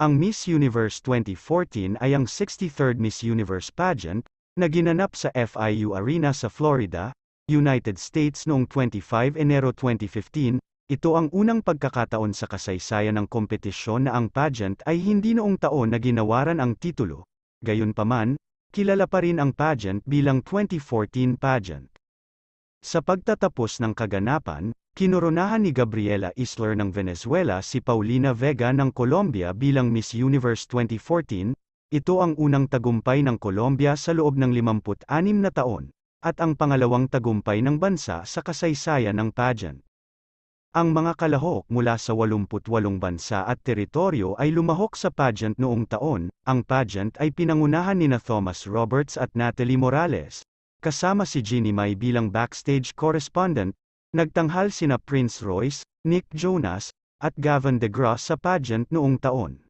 Ang Miss Universe 2014 ay ang 63rd Miss Universe pageant, na ginanap sa FIU Arena sa Florida, United States noong 25 Enero 2015, ito ang unang pagkakataon sa kasaysayan ng kompetisyon na ang pageant ay hindi noong taon na ginawaran ang titulo. Gayunpaman, kilala pa rin ang pageant bilang 2014 pageant. Sa pagtatapos ng kaganapan, kinoronahan ni Gabriela Isler ng Venezuela si Paulina Vega ng Colombia bilang Miss Universe 2014, ito ang unang tagumpay ng Colombia sa loob ng 56 na taon, at ang pangalawang tagumpay ng bansa sa kasaysayan ng pageant. Ang mga kalahok mula sa 88 bansa at teritoryo ay lumahok sa pageant noong taon, ang pageant ay pinangunahan nina Thomas Roberts at Natalie Morales, kasama si Ginny Mai bilang backstage correspondent, nagtanghal sina Prince Royce, Nick Jonas, at Gavin DeGrasse sa pageant noong taon.